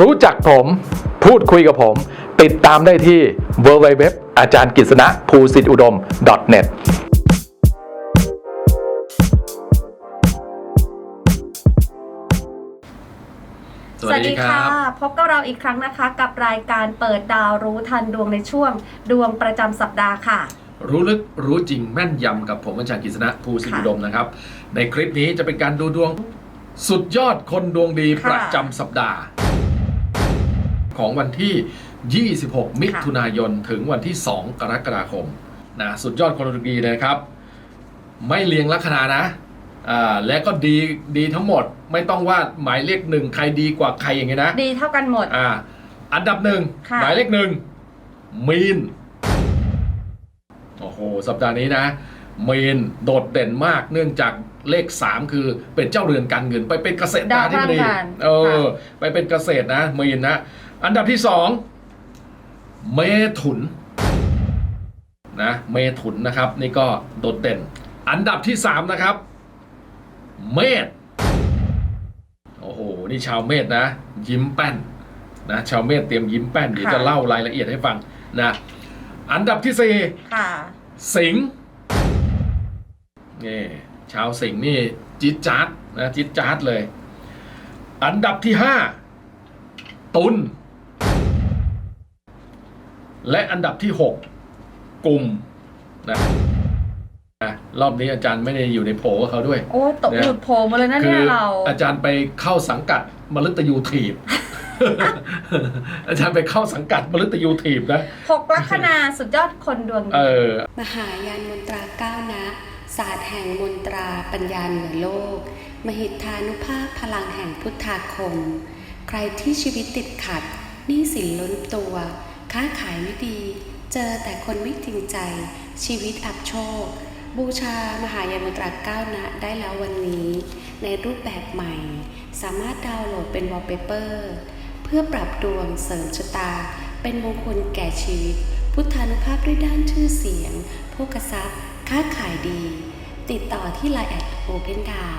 รู้จักผม พูดคุยกับผม ติดตามได้ที่ www อาจารย์กฤษณะภูสิทธิอุดม .net สวัสดีค่ะ พบกับเราอีกครั้งนะคะ กับรายการเปิดดาวรู้ทันดวงในช่วง ดวงประจำสัปดาห์ค่ะ รู้ลึกรู้จริงแม่นยำกับผมอาจารย์กฤษณะภูสิทธิค่ะอุดมนะครับ ในคลิปนี้จะเป็นการดูดวงสุดยอดคนดวงดีค่ะประจำสัปดาห์ ของวันที่ 26 มิถุนายน ถึงวันที่ 2 กรกฎาคมนะสุดยอดคนดวงดีเลยครับ ไม่เรียงลัคนานะอ่าและก็ดีดีทั้งหมดไม่ต้องว่าหมายเลขหนึ่งใครดีกว่าใครอย่างเงี้ยนะดีเท่ากันหมดอ่าอันดับหนึ่งค่ะหมายเลขหนึ่งมีนโอ้โหสัปดาห์นี้นะมีนโดดเด่นมากเนื่องจากเลข 3 คือเป็นเจ้าเรือนการเงิน ไปเป็นเกษตรดาวที่ดีพลังงานเออค่ะไปเป็นเกษตรนะมีนนะ อันดับที่สองเมถุนนะเมถุนนะครับ นี่ก็โดดเด่น อันดับที่สามนะครับ เมษโอ้โหนี่ชาวเมษนะ ยิ้มแป้นนะชาวเมษเตรียมยิ้มแป้นเดี๋ยวค่ะจะเล่ารายละเอียดให้ฟังนะอันดับที่สี่ค่ะสิงห์นี่ชาวสิงห์นี่จิ๊ดจ๊าดนะจิ๊ดจ๊าดเลย อันดับที่ห้าตุล และอันดับที่หกกลุ่มนะนะรอบนี้อาจารย์ไม่ได้อยู่ในโผล่กับเขาด้วย โอ้ตกเนี่ยหลุดโผล่มาเลยนะคืเนี่ยเรา อาจารย์ไปเข้าสังกัดมฤตยูทีบอาจารย์ไปเข้าสังกัดมฤตยูทีบนะหกลัคนาสุดยอดคนดวงดีเออ มหายานมนตราก้าวนะ ศาสตร์แห่งมนตราปัญญาเหนือโลก มหิทธานุภาพพลังแห่งพุทธาคม ใครที่ชีวิตติดขัดหนี้สินล้นตัว ค้าขายไม่ดี เจอแต่คนไม่จริงใจ ชีวิตอับโชค บูชามหายานมตราก้าวนะได้แล้ววันนี้ ในรูปแบบใหม่ สามารถดาวน์โหลดเป็นวอลเปเปอร์เพื่อปรับดวงเสริมชะตา เป็นมงคลแก่ชีวิต พุทธานุภาพด้วยด้านชื่อเสียงโภคทรัพย์ ค้าขายดี ติดต่อที่ Line แอดโอเพนดาว